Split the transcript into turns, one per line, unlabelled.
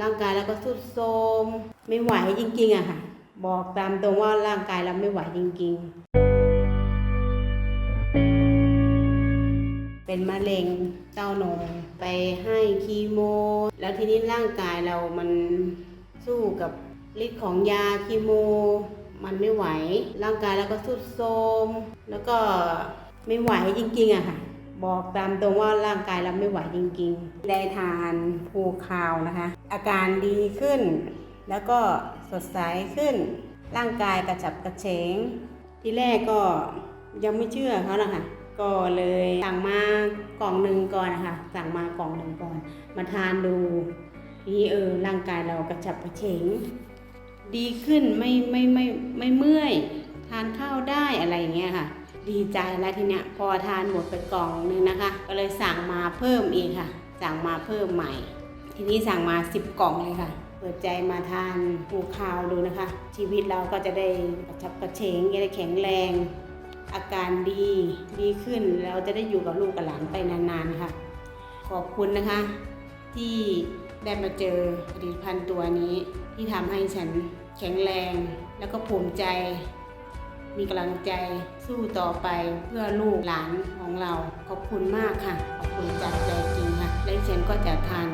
ร่างกายเราก็ทรุดโทมไม่ไหวจริงๆอะค่ะ บอกตามตรงว่าร่างกายเราไม่ไหวจริง ๆ เป็นมะเร็งเต้านมไปให้คีโม แล้วทีนี้ร่างกายเรามันสู้กับฤทธิ์ของยาคีโม มันไม่ไหว ร่างกายเราก็ทรุดโทมแล้วก็ไม่ไหวจริงๆอะค่ะ บอกตามตรงว่าร่างกายเราไม่ไหวจริงๆ ได้ทานภูคาวนะคะ อาการดีขึ้น แล้วก็สดใสขึ้น ร่างกายกระฉับกระเฉง ที่แรกก็ยังไม่เชื่อเขานะคะก็เลยสั่งมากล่องหนึ่งก่อนนะคะสั่งมากล่องหนึ่งก่อน มาทานดูทีนี้เออร่างกายเรากระฉับกระเฉง ดีขึ้นไม่ไม่ไม่ไม่เมื่อย ทานข้าวได้อะไรอย่างเงี้ยค่ะ ดีใจแล้วทีเนี้ยพอทานหมดไปกล่องนึงนะคะ ก็เลยสั่งมาเพิ่มอีกค่ะ สั่งมาเพิ่มใหม่ ทีนี้สั่งมา 10 กล่องเลยค่ะ เปิดใจมาทานปูคาวดูนะคะ ชีวิตเราก็จะได้กระชับกระเฉงจะได้แข็งแรง อาการดีดีขึ้นเราจะได้อยู่กับลูกกับหลานไปนานๆค่ะ ขอบคุณนะคะ ที่ได้มาเจอผลิตภัณฑ์ตัวนี้ที่ทำให้ฉันแข็งแรงแล้วก็ภูมิใจ มีกำลังใจสู้ต่อไปเพื่อลูกหลานของเรา ขอบคุณมากค่ะ ขอบคุณจากใจจริงค่ะและเชนก็จะทาน